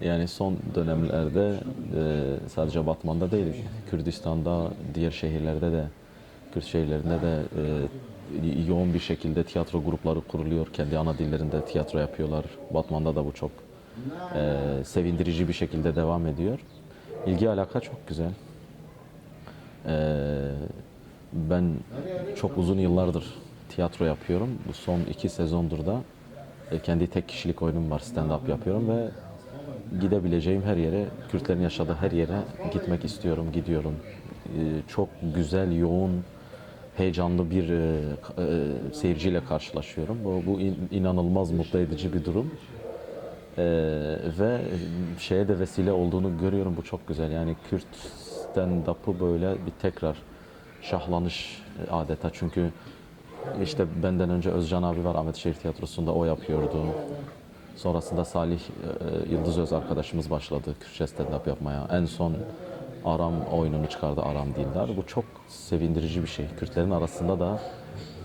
Yani son dönemlerde e, sadece Batman'da değil, Kürdistan'da, diğer şehirlerde de, Kürt şehirlerinde de e, yoğun bir şekilde tiyatro grupları kuruluyor. Kendi ana dillerinde tiyatro yapıyorlar. Batman'da da bu çok e, sevindirici bir şekilde devam ediyor. İlgi alaka çok güzel. Ben çok uzun yıllardır tiyatro yapıyorum. Bu son iki sezondur da kendi tek kişilik oyunum var. Stand-up yapıyorum ve gidebileceğim her yere, Kürtlerin yaşadığı her yere gitmek istiyorum, gidiyorum. E, Çok güzel, yoğun, heyecanlı bir e, e, seyirciyle karşılaşıyorum. Bu, bu in- inanılmaz mutlu edici bir durum. E, ve şeye de vesile olduğunu görüyorum. Bu çok güzel. Yani Kürt stand-up'ı böyle bir tekrar şahlanış e, adeta. Çünkü işte benden önce Özcan abi var Ahmet Şehir Tiyatrosu'nda o yapıyordu. Sonrasında Salih e, Yıldız Öz arkadaşımız başladı Kürtçe stand-up yapmaya. En son Aram oyununu çıkardı Aram Dildar. Bu çok sevindirici bir şey. Kürtlerin arasında da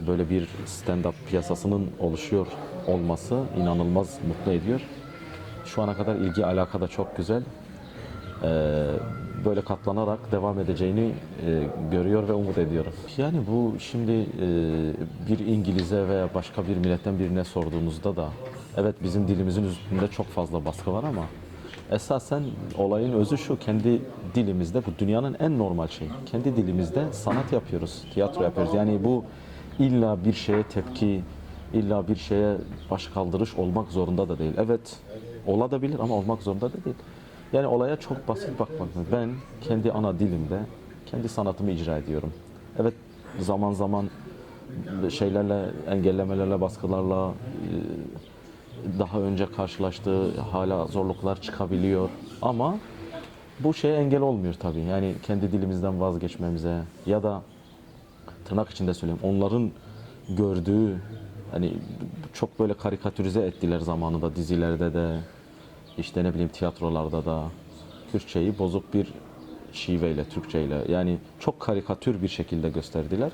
böyle bir stand-up piyasasının oluşuyor olması inanılmaz mutlu ediyor. Şu ana kadar ilgi alaka da çok güzel. Ee, böyle katlanarak devam edeceğini e, görüyor ve umut ediyorum. Yani bu şimdi e, bir İngiliz'e veya başka bir milletten birine sorduğunuzda da evet bizim dilimizin üstünde çok fazla baskı var ama esasen olayın özü şu kendi dilimizde bu dünyanın en normal şeyi. Kendi dilimizde sanat yapıyoruz, tiyatro yapıyoruz. Yani bu illa bir şeye tepki, illa bir şeye baş kaldırış olmak zorunda da değil. Evet olabilir ama olmak zorunda da değil. Yani olaya çok basit bakmak. Ben kendi ana dilimde kendi sanatımı icra ediyorum. Evet zaman zaman şeylerle, engellemelerle, baskılarla e, daha önce karşılaştığı hala zorluklar çıkabiliyor. Ama bu şeye engel olmuyor tabii. Yani kendi dilimizden vazgeçmemize ya da tırnak içinde söyleyeyim onların gördüğü hani çok böyle karikatürize ettiler zamanında dizilerde de işte ne bileyim tiyatrolarda da Kürtçeyi bozuk bir şiveyle, Türkçeyle yani çok karikatür bir şekilde gösterdiler.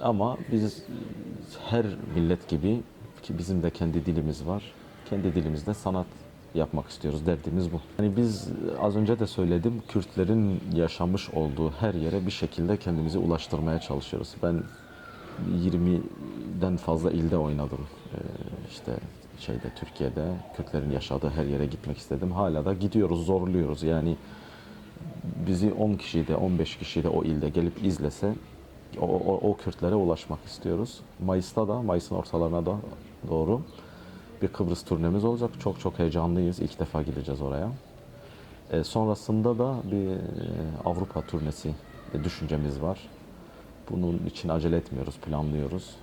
Ama biz her millet gibi ki bizim de kendi dilimiz var. Kendi dilimizde sanat yapmak istiyoruz. Derdimiz bu. Yani biz az önce de söyledim. Kürtlerin yaşamış olduğu her yere bir şekilde kendimizi ulaştırmaya çalışıyoruz. Ben 20'den fazla ilde oynadım. Ee, işte şeyde Türkiye'de Kürtlerin yaşadığı her yere gitmek istedim. Hala da gidiyoruz, zorluyoruz. Yani bizi 10 kişi de 15 kişi de o ilde gelip izlese o, o, o Kürtlere ulaşmak istiyoruz. Mayıs'ta da, Mayıs'ın ortalarına da doğru bir Kıbrıs turnemiz olacak. Çok çok heyecanlıyız. İlk defa gideceğiz oraya. E, sonrasında da bir e, Avrupa turnesi düşüncemiz var. Bunun için acele etmiyoruz, planlıyoruz.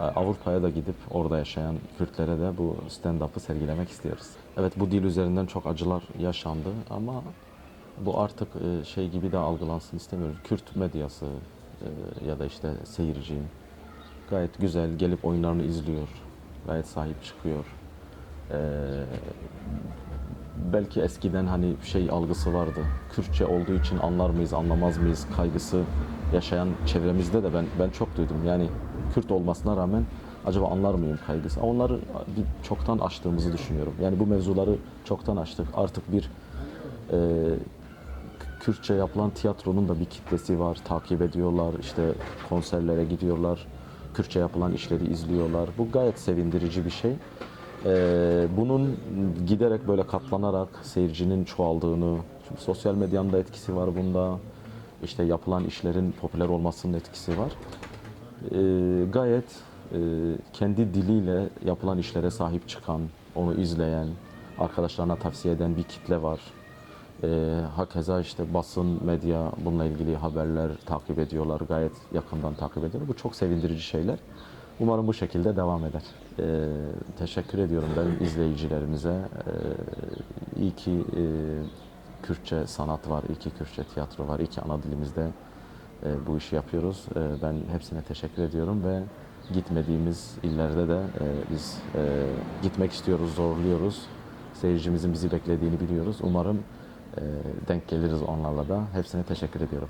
E, Avrupa'ya da gidip orada yaşayan Kürtlere de bu stand-up'ı sergilemek istiyoruz. Evet bu dil üzerinden çok acılar yaşandı ama bu artık e, şey gibi de algılansın istemiyoruz. Kürt medyası e, ya da işte seyirci gayet güzel gelip oyunlarını izliyor. Gayet sahip çıkıyor. E, belki eskiden hani şey algısı vardı. Kürtçe olduğu için anlar mıyız, anlamaz mıyız kaygısı yaşayan çevremizde de ben ben çok duydum. Yani Kürt olmasına rağmen acaba anlar mıyım kaygısı. Onları çoktan aştığımızı düşünüyorum. Yani bu mevzuları çoktan aştık. Artık bir e, Kürtçe yapılan tiyatronun da bir kitlesi var. Takip ediyorlar. işte konserlere gidiyorlar. Kürtçe yapılan işleri izliyorlar. Bu gayet sevindirici bir şey. Ee, bunun giderek böyle katlanarak seyircinin çoğaldığını, çünkü sosyal medyanın da etkisi var bunda. İşte yapılan işlerin popüler olmasının etkisi var. Ee, gayet e, kendi diliyle yapılan işlere sahip çıkan, onu izleyen, arkadaşlarına tavsiye eden bir kitle var. Ee, hakeza işte basın, medya bununla ilgili haberler takip ediyorlar. Gayet yakından takip ediyorlar. Bu çok sevindirici şeyler. Umarım bu şekilde devam eder. Ee, teşekkür ediyorum ben izleyicilerimize. Ee, iyi ki e, Kürtçe sanat var, iyi ki Kürtçe tiyatro var, iyi ki ana dilimizde e, bu işi yapıyoruz. E, ben hepsine teşekkür ediyorum ve gitmediğimiz illerde de e, biz e, gitmek istiyoruz, zorluyoruz. Seyircimizin bizi beklediğini biliyoruz. Umarım e, denk geliriz onlarla da. Hepsine teşekkür ediyorum.